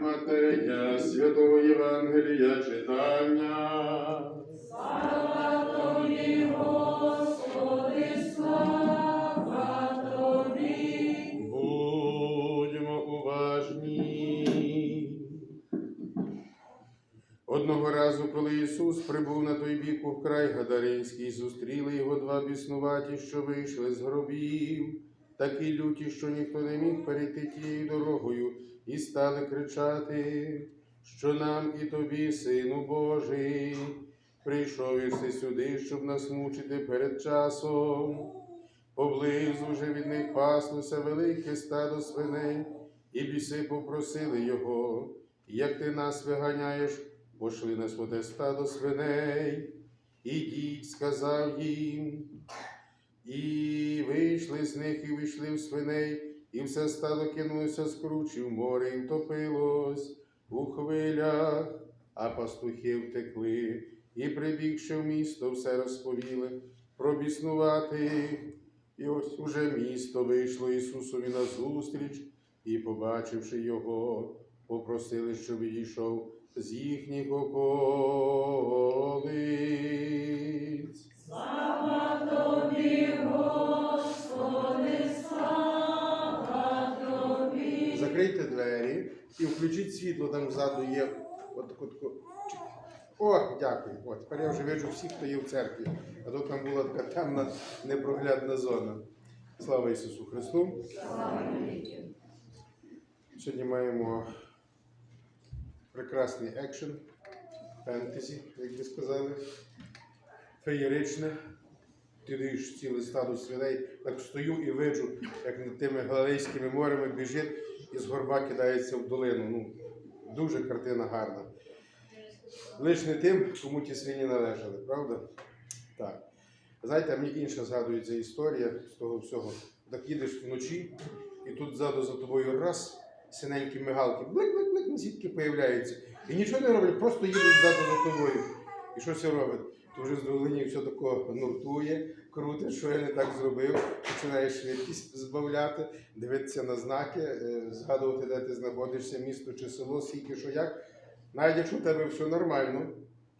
Матея, Святого Євангелія читання. Слава тобі, Господи, слава тобі. Будьмо уважні. Одного разу, коли Ісус прибув на той бік у край Гадаринський, зустріли його два біснуваті, що вийшли з гробів, такі люті, що ніхто не міг перейти тією дорогою, і стали кричати, що нам і тобі, Сину Божий, прийшов єси сюди, щоб нас мучити перед часом. Поблизу вже від них паслося велике стадо свиней, і біси попросили його, як ти нас виганяєш, пошли на своє стадо свиней. Ідіть, сказав їм. І вийшли з них, і вийшли в свиней, і все стадо кинулося з кручі в море, і втопилось у хвилях, а пастухи втекли, і прибігши в місто, все розповіли про біснуватих. І ось уже місто вийшло Ісусові назустріч, і, побачивши його, попросили, щоб відійшов з їхніх околиць. Слава тобі, Господи, і включіть світло, там ззаду є. От, от. О, дякую. От, тепер я вже бачу всіх, хто є в церкві. А то там була така темна, непроглядна зона. Слава Ісусу Христу! Сьогодні маємо прекрасний екшен, фентезі, як би сказали, феєричне. Ти даєш ціле стадо свиней, так стою і виджу, як над тими галилейськими морями біжить і з горба кидається в долину. Ну, дуже картина гарна. Лиш не тим, кому ті свині належали, правда? Так. Знаєте, мені інша згадується історія з того всього. Так їдеш вночі, і тут ззаду за тобою раз, синенькі мигалки, блик-блик-блик, звідки появляються. І нічого не роблять, просто їдуть ззаду за тобою. І що це робить? То вже з долині все тако нуртує, крутить, що я не так зробив, починає швидкість збавляти, дивитися на знаки, е, згадувати, де ти знаходишся, місто чи село, скільки що як. Навіть якщо в тебе все нормально,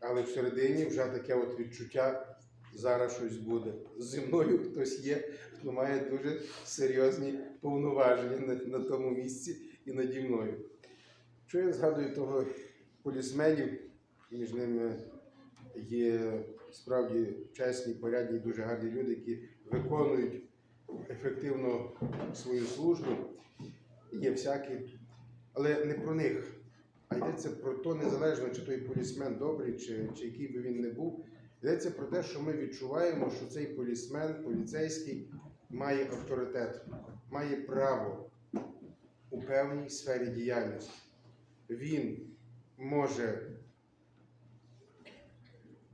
але всередині вже таке от відчуття, зараз щось буде. Зі мною хтось є, хто має дуже серйозні повноваження на, на тому місці і наді мною. Що я згадую того полісменів, між ними є справді чесні, порядні, дуже гарні люди, які виконують ефективно свою службу. Є всякі, але не про них. А йдеться про то незалежно, чи той полісмен добрий, чи, чи який би він не був. Йдеться про те, що ми відчуваємо, що цей полісмен, поліцейський, має авторитет, має право у певній сфері діяльності. Він може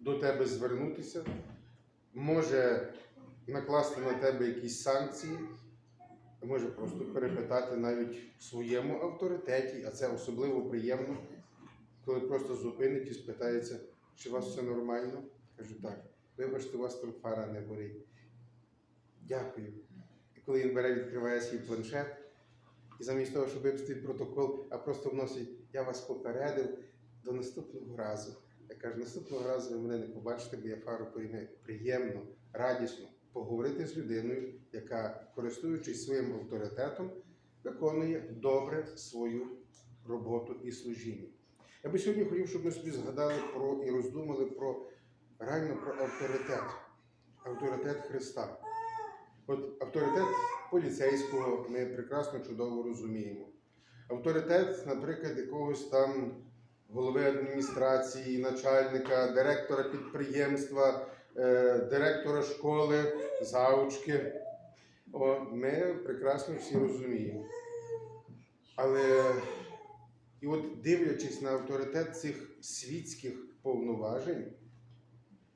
до тебе звернутися, може накласти на тебе якісь санкції, може просто перепитати навіть в своєму авторитеті, а це особливо приємно, коли просто зупинить і спитається, чи у вас все нормально. Кажу, так, вибачте, у вас там фара не горить. Дякую. І коли він бере, відкриває свій планшет, і замість того, щоб випустити протокол, а просто вносить, я вас попередив до наступного разу. Я кажу, наступного разу ви мене не побачите, бо я фару приємно, радісно поговорити з людиною, яка, користуючись своїм авторитетом, виконує добре свою роботу і служіння. Я би сьогодні хотів, щоб ми собі згадали про і роздумали про реально про авторитет, авторитет Христа. От авторитет поліцейського ми прекрасно чудово розуміємо. Авторитет, наприклад, якогось там голови адміністрації, начальника, директора підприємства, е, директора школи, заучки. О, ми прекрасно всі розуміємо. Але і от дивлячись на авторитет цих світських повноважень,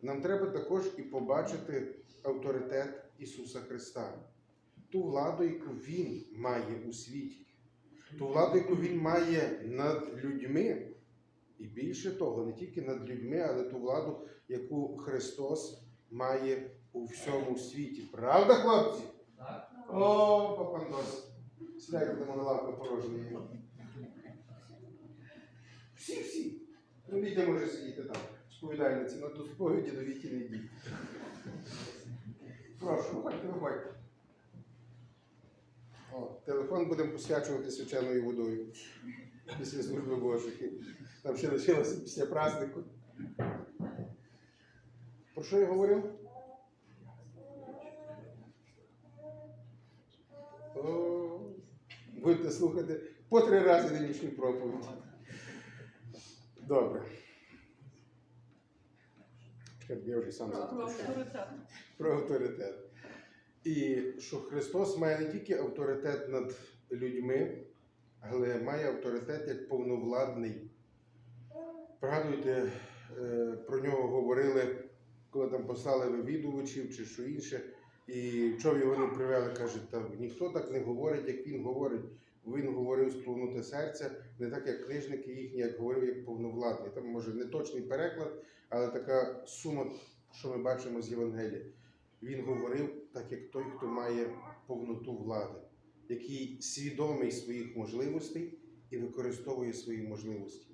нам треба також і побачити авторитет Ісуса Христа, ту владу, яку Він має у світі, ту владу, яку Він має над людьми, і більше того, не тільки над людьми, але ту владу, яку Христос має у всьому світі. Правда, хлопці? О, папандос. Сідайте на лавку порожньої. Всі, всі. Ну, Вітя може сидіти там, сповідальниці, на ту сповіді до Віті не йдіть. Прошу, виходьте, виходьте. О, телефон будемо посвячувати свяченою водою після служби Божої. Там ще лишилося після празднику. Про що я говорив? О, будете слухати по три рази нинішню проповідь. Добре. Я вже сам запитав про авторитет. І що Христос має не тільки авторитет над людьми, але має авторитет як повновладний. Пригадуйте, е, про нього говорили, коли там послали вивідувачів чи що інше, і чого його не привели, каже, та ніхто так не говорить, як він говорить. Він говорив з повноти серця, не так, як книжники їхні, як говорив як повновладний. Там може не точний переклад, але така сума, що ми бачимо з Євангелія. Він говорив так, як той, хто має повноту влади, який свідомий своїх можливостей і використовує свої можливості.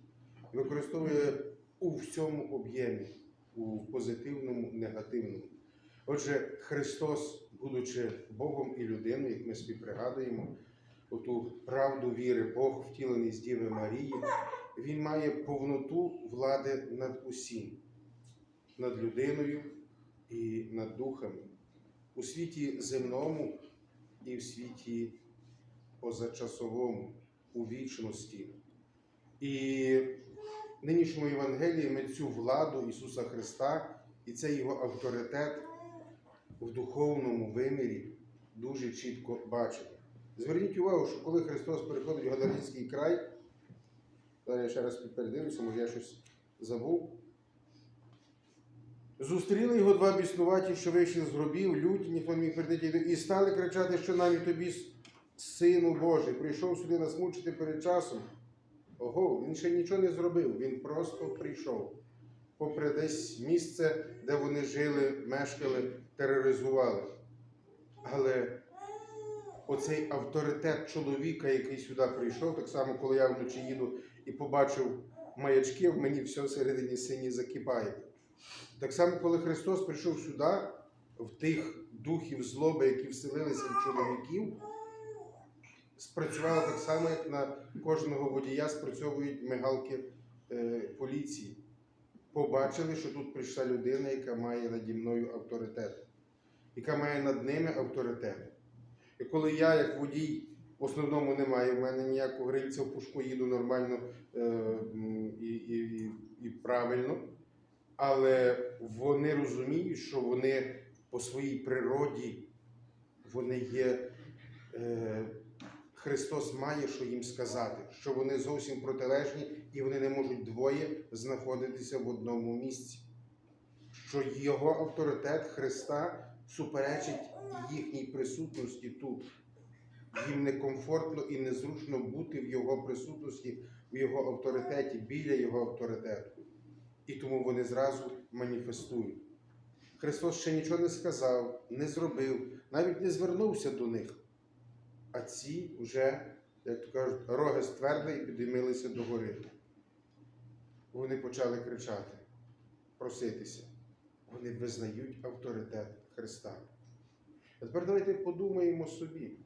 Використовує у всьому об'ємі, у позитивному, негативному. Отже, Христос, будучи Богом і людиною, як ми собі пригадуємо, оту правду віри, Бог втілений з Діви Марії, Він має повноту влади над усім, над людиною і над духами, у світі земному і в світі позачасовому, у вічності. І в нинішньому Євангелії ми цю владу Ісуса Христа і цей Його авторитет в духовному вимірі дуже чітко бачимо. Зверніть увагу, що коли Христос переходить в Гадаринський край, зараз я ще раз передивлюся, може я щось забув. Зустріли його два біснуваті, що вийшли з гробів, люті, ніхто не міг прийти, і стали кричати, що нам і тобі, сину Божий, прийшов сюди нас мучити перед часом. Ого, він ще нічого не зробив, він просто прийшов. Попри десь місце, де вони жили, мешкали, тероризували. Але оцей авторитет чоловіка, який сюди прийшов, так само, коли я вночі їду і побачив маячки, в мені все всередині сині закипає. Так само, коли Христос прийшов сюди, в тих духів злоби, які вселилися в чоловіків, спрацювало так само, як на кожного водія спрацьовують мигалки е, поліції. Побачили, що тут прийшла людина, яка має наді мною авторитет, яка має над ними авторитет. І коли я, як водій, в основному немає в мене ніякого грильця в пушку, їду нормально е, і, і, і правильно, але вони розуміють, що вони по своїй природі вони є. Е, Христос має що їм сказати, що вони зовсім протилежні і вони не можуть двоє знаходитися в одному місці. Що його авторитет Христа суперечить їхній присутності тут. Їм некомфортно і незручно бути в його присутності, в його авторитеті, біля його авторитету. І тому вони зразу маніфестують. Христос ще нічого не сказав, не зробив, навіть не звернувся до них. А ці вже, як то кажуть, роги ствердли і підіймилися до гори. Вони почали кричати, проситися. Вони визнають авторитет Христа. А тепер давайте подумаємо собі,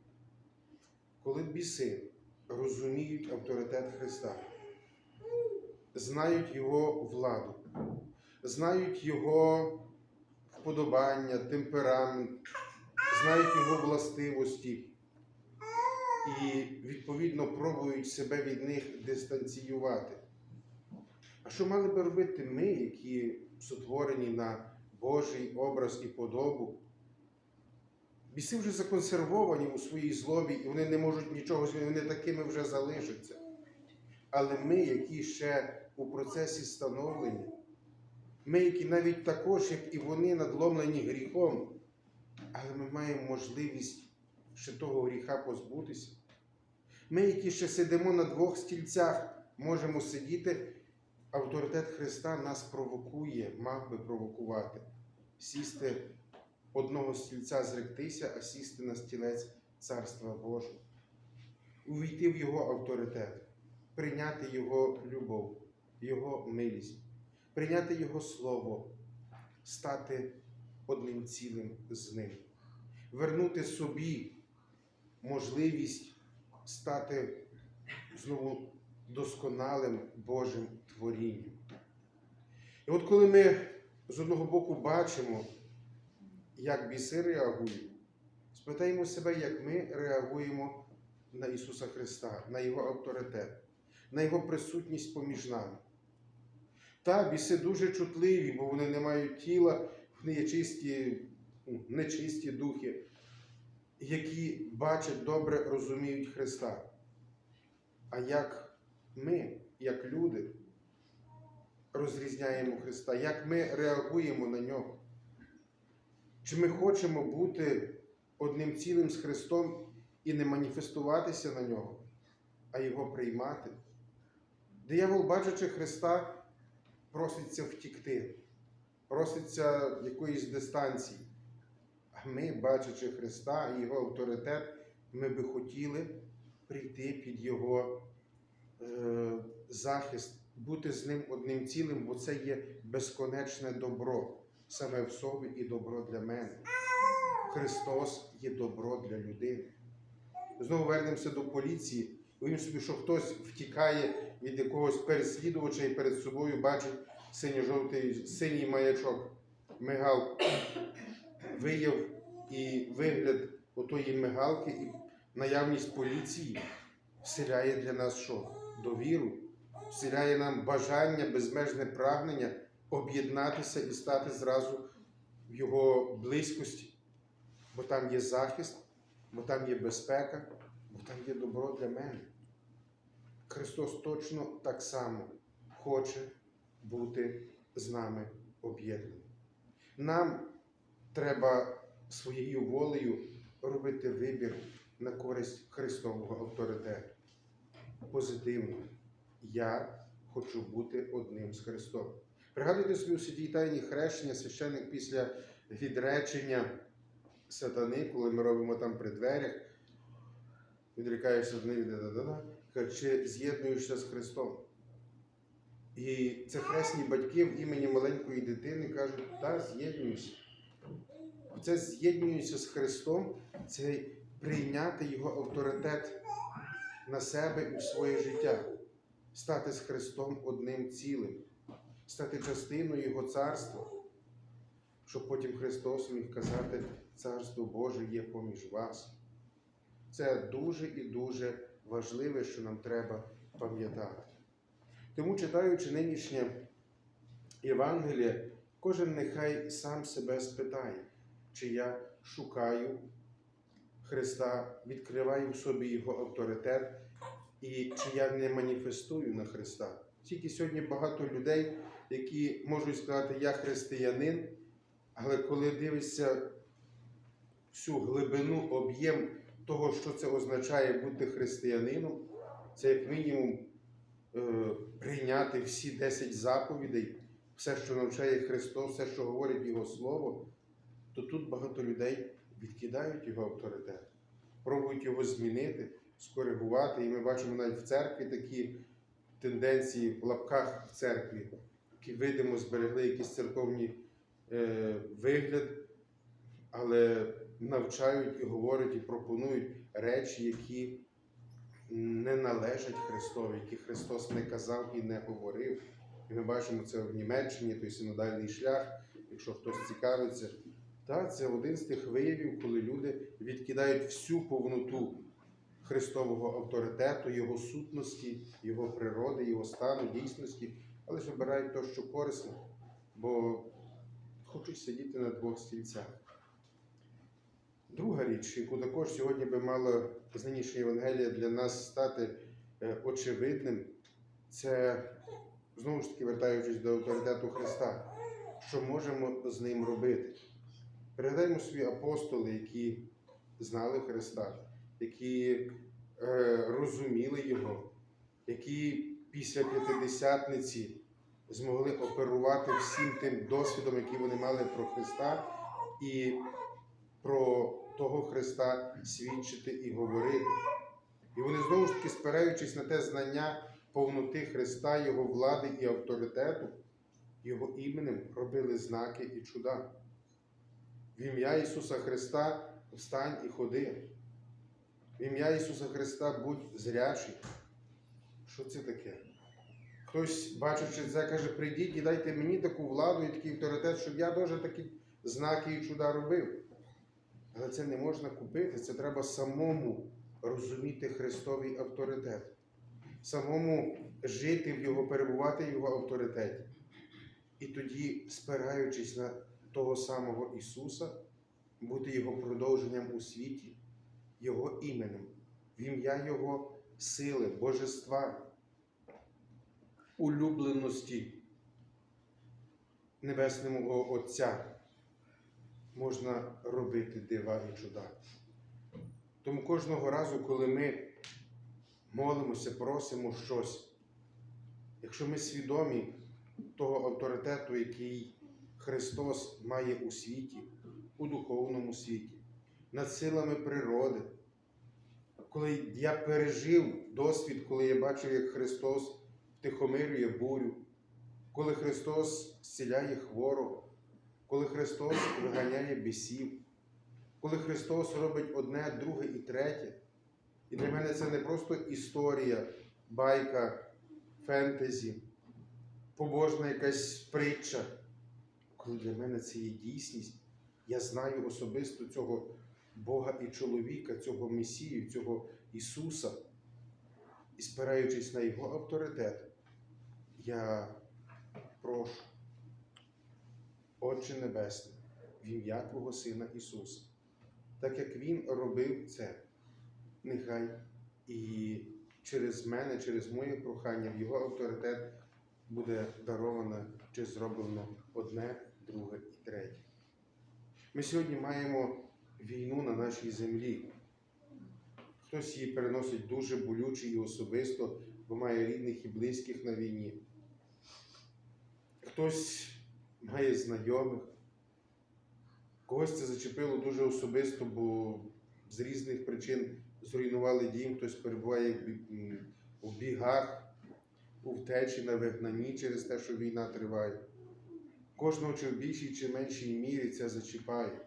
коли біси розуміють авторитет Христа, знають Його владу, знають Його вподобання, темперамент, знають Його властивості і відповідно пробують себе від них дистанціювати. А що мали би робити ми, які сотворені на Божий образ і подобу? Біси вже законсервовані у своїй злобі, і вони не можуть нічого змінити, вони такими вже залишаться. Але ми, які ще у процесі становлення, ми, які навіть також, як і вони, надломлені гріхом, але ми маємо можливість ще того гріха позбутися. Ми, які ще сидимо на двох стільцях, можемо сидіти. Авторитет Христа нас провокує, мав би провокувати, сісти одного стільця зректися, а сісти на стілець Царства Божого, увійти в Його авторитет, прийняти Його любов, Його милість, прийняти Його Слово, стати одним цілим з ним, вернути собі можливість стати знову досконалим Божим творінням. І от коли ми з одного боку бачимо, як біси реагують, спитаємо себе, як ми реагуємо на Ісуса Христа, на Його авторитет, на Його присутність поміж нами. Та біси дуже чутливі, бо вони не мають тіла, вони є чисті, ну, нечисті духи, які бачать добре, розуміють Христа. А як ми, як люди, розрізняємо Христа, як ми реагуємо на нього? Чи ми хочемо бути одним цілим з Христом і не маніфестуватися на нього, а Його приймати? Диявол, бачачи Христа, проситься втікти, проситься якоїсь дистанції. Ми, бачачи Христа і Його авторитет, ми би хотіли прийти під Його е, захист, бути з ним одним цілим, бо це є безконечне добро саме в собі і добро для мене. Христос є добро для людини. Знову вернемося до поліції. Уявимо собі, що хтось втікає від якогось переслідувача і перед собою бачить синьо-жовтий синій маячок, мигалку. Вияв і вигляд отої мигалки і наявність поліції вселяє для нас що? Довіру, вселяє нам бажання, безмежне прагнення об'єднатися і стати зразу в його близькості, бо там є захист, бо там є безпека, бо там є добро для мене. Христос точно так само хоче бути з нами об'єднаний. Нам треба своєю волею робити вибір на користь Христового авторитету. Позитивно. Я хочу бути одним з Христом. Пригадуйте собі у святій тайні хрещення священник після відречення сатани, коли ми робимо там при дверях, відрікаєшся них, да-да-да, чи з'єднуєшся з Христом. І це хресні батьки в імені маленької дитини кажуть, та з'єднуюся. Це з'єднуюся з Христом, це прийняти Його авторитет на себе і в своє життя, стати з Христом одним цілим, стати частиною Його царства, щоб потім Христос міг казати, Царство Боже є поміж вас. Це дуже і дуже важливе, що нам треба пам'ятати. Тому, читаючи нинішнє Євангеліє, кожен нехай сам себе спитає, чи я шукаю Христа, відкриваю в собі Його авторитет, і чи я не маніфестую на Христа. Тільки сьогодні багато людей, які можуть сказати, я християнин, але коли дивишся всю глибину, об'єм того, що це означає бути християнином, це як мінімум е, прийняти всі 10 заповідей, все, що навчає Христос, все, що говорить Його Слово, то тут багато людей відкидають його авторитет, пробують його змінити, скоригувати. І ми бачимо навіть в церкві такі тенденції в лапках в церкві, які видимо зберегли якийсь церковний е, вигляд, але навчають і говорять, і пропонують речі, які не належать Христові, які Христос не казав і не говорив. І ми бачимо це в Німеччині, той синодальний шлях, якщо хтось цікавиться. Та, це один з тих виявів, коли люди відкидають всю повноту Христового авторитету, Його сутності, Його природи, Його стану, дійсності, але ж обирають те, що корисно, бо хочуть сидіти на двох стільцях. Друга річ, яку також сьогодні би мало з Євангелія для нас стати е, очевидним, це знову ж таки вертаючись до авторитету Христа, що можемо з ним робити. Пригадаємо собі апостоли, які знали Христа, які е, розуміли Його, які після п'ятидесятниці змогли оперувати всім тим досвідом, який вони мали про Христа, і про того Христа свідчити і говорити. І вони знову ж таки, спираючись на те знання, повноти Христа, Його влади і авторитету, Його іменем робили знаки і чуда. В ім'я Ісуса Христа встань і ходи. В ім'я Ісуса Христа будь зрячий. Що це таке? Хтось, бачачи це, каже, прийдіть і дайте мені таку владу і такий авторитет, щоб я теж такі знаки і чуда робив. Але це не можна купити, це треба самому розуміти Христовий авторитет, самому жити в Його, перебувати в Його авторитеті. І тоді, спираючись на того самого Ісуса, бути Його продовженням у світі, Його іменем, в ім'я Його сили, божества, улюбленості Небесного Отця можна робити дива і чуда. Тому кожного разу, коли ми молимося, просимо щось, якщо ми свідомі того авторитету, який Христос має у світі, у духовному світі, над силами природи, коли я пережив досвід, коли я бачив, як Христос втихомирює бурю, коли Христос зціляє хворого, коли Христос виганяє бісів, коли Христос робить одне, друге і третє. І для мене це не просто історія, байка, фентезі, побожна якась притча. Для мене це є дійсність, я знаю особисто цього Бога і чоловіка, цього Месію, цього Ісуса. І спираючись на Його авторитет, я прошу, Отче Небесний, в ім'я Твого Сина Ісуса, так як Він робив це, нехай і через мене, через моє прохання, в Його авторитет буде даровано чи зроблено одне, друге і третє. Ми сьогодні маємо війну на нашій землі. Хтось її переносить дуже болюче і особисто, бо має рідних і близьких на війні. Хтось має знайомих. Когось це зачепило дуже особисто, бо з різних причин зруйнували дім, хтось перебуває у бігах, у втечі на вигнанні через те, що війна триває. Кожного чи в більшій чи меншій мірі це зачіпає.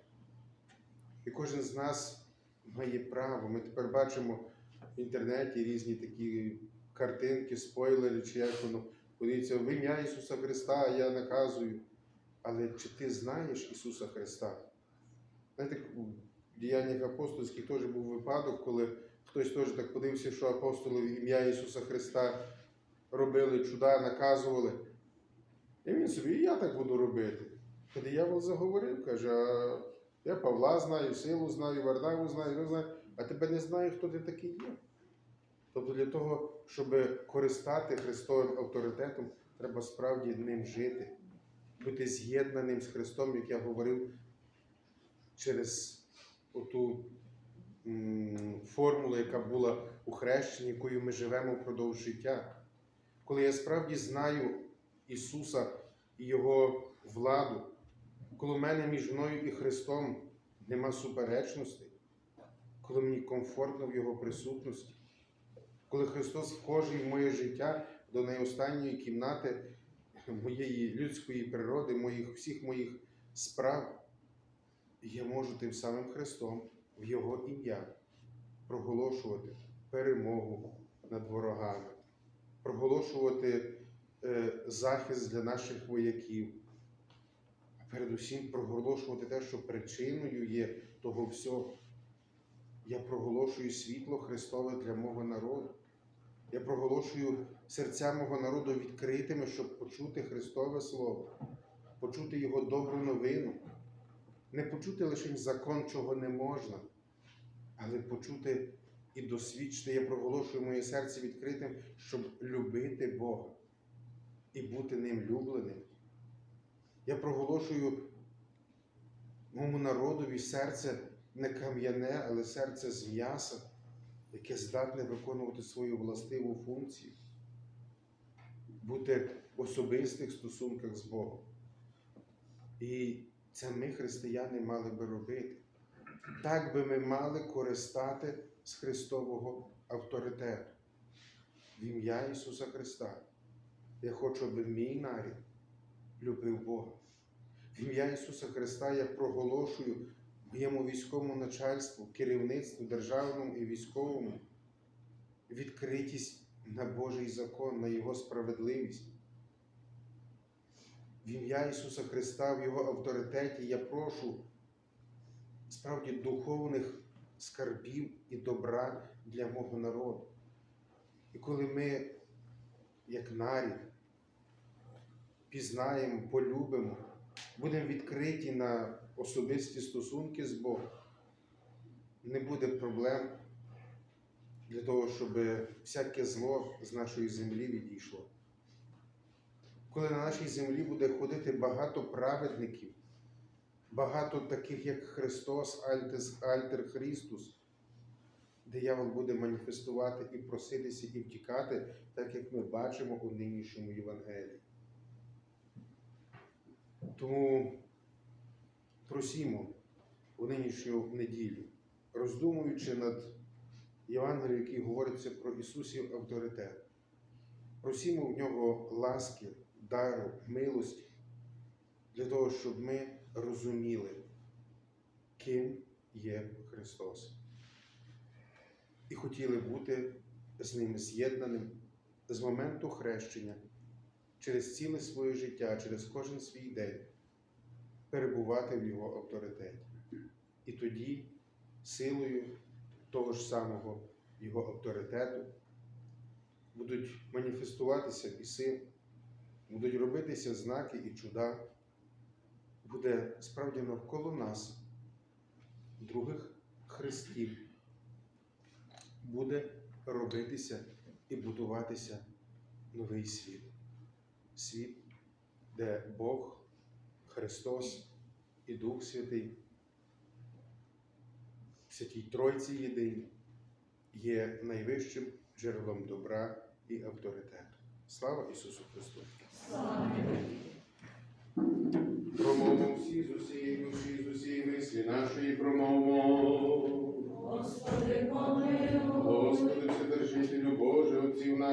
І кожен з нас має право. Ми тепер бачимо в інтернеті різні такі картинки, спойлери, чи як воно. Подивіться, в ім'я Ісуса Христа я наказую. Але чи ти знаєш Ісуса Христа? Знаєте, у діяннях апостольських теж був випадок, коли хтось теж так подивився, що апостоли в ім'я Ісуса Христа робили чуда, наказували. І він собі, і я так буду робити. А диявол заговорив, каже, а я Павла знаю, силу знаю, Варнаву знаю, знаю, а тебе не знаю, хто ти такий є. Тобто для того, щоб користати Христовим авторитетом, треба справді ним жити, бути з'єднаним з Христом, як я говорив, через оту формулу, яка була у хрещенні, якою ми живемо впродовж життя. Коли я справді знаю Ісуса і Його владу, коли в мене між мною і Христом нема суперечностей, коли мені комфортно в Його присутності, коли Христос вхожий в моє життя до найостанньої кімнати моєї людської природи, моїх, всіх моїх справ, я можу тим самим Христом в Його ім'я проголошувати перемогу над ворогами, проголошувати захист для наших вояків, а передусім проголошувати те, що причиною є того всього. Я проголошую світло Христове для мого народу. Я проголошую серця мого народу відкритими, щоб почути Христове Слово, почути Його добру новину, не почути лише закон, чого не можна, але почути і досвідчити. Я проголошую моє серце відкритим, щоб любити Бога і бути ним любленим. Я проголошую моєму народові серце не кам'яне, але серце з м'яса, яке здатне виконувати свою властиву функцію, бути в особистих стосунках з Богом. І це ми, християни, мали би робити. Так би ми мали користати з Христового авторитету. В ім'я Ісуса Христа. Я хочу, аби мій нарід любив Бога. В ім'я Ісуса Христа я проголошую моєму військовому начальству, керівництву державному і військовому відкритість на Божий закон, на Його справедливість. В ім'я Ісуса Христа, в Його авторитеті я прошу справді духовних скарбів і добра для мого народу. І коли ми, як нарід, пізнаємо, полюбимо, будемо відкриті на особисті стосунки з Богом, не буде проблем для того, щоб всяке зло з нашої землі відійшло. Коли на нашій землі буде ходити багато праведників, багато таких, як Христос, Альтер Христус, диявол буде маніфестувати і проситися, і втікати, так як ми бачимо у нинішньому Євангелії. Тому просімо у нинішню неділю, роздумуючи над Євангелієм, який говориться про Ісусів авторитет. Просімо в нього ласки, дару, милості, для того, щоб ми розуміли, ким є Христос. І хотіли бути з ним з'єднаним з моменту хрещення через ціле своє життя, через кожен свій день перебувати в Його авторитеті. І тоді силою того ж самого Його авторитету будуть маніфестуватися біси, будуть робитися знаки і чуда, буде справді навколо нас других хрестів, буде робитися і будуватися новий світ. Світ, де Бог, Христос і Дух Святий, Святій Тройці єдині, є найвищим джерелом добра і авторитету. Слава Ісусу Христу! Слава! Промову всі з усієї душі, з усієї мислі нашої промови. Господи, помилуй! Господи, Вседержителю Боже, Отців наших.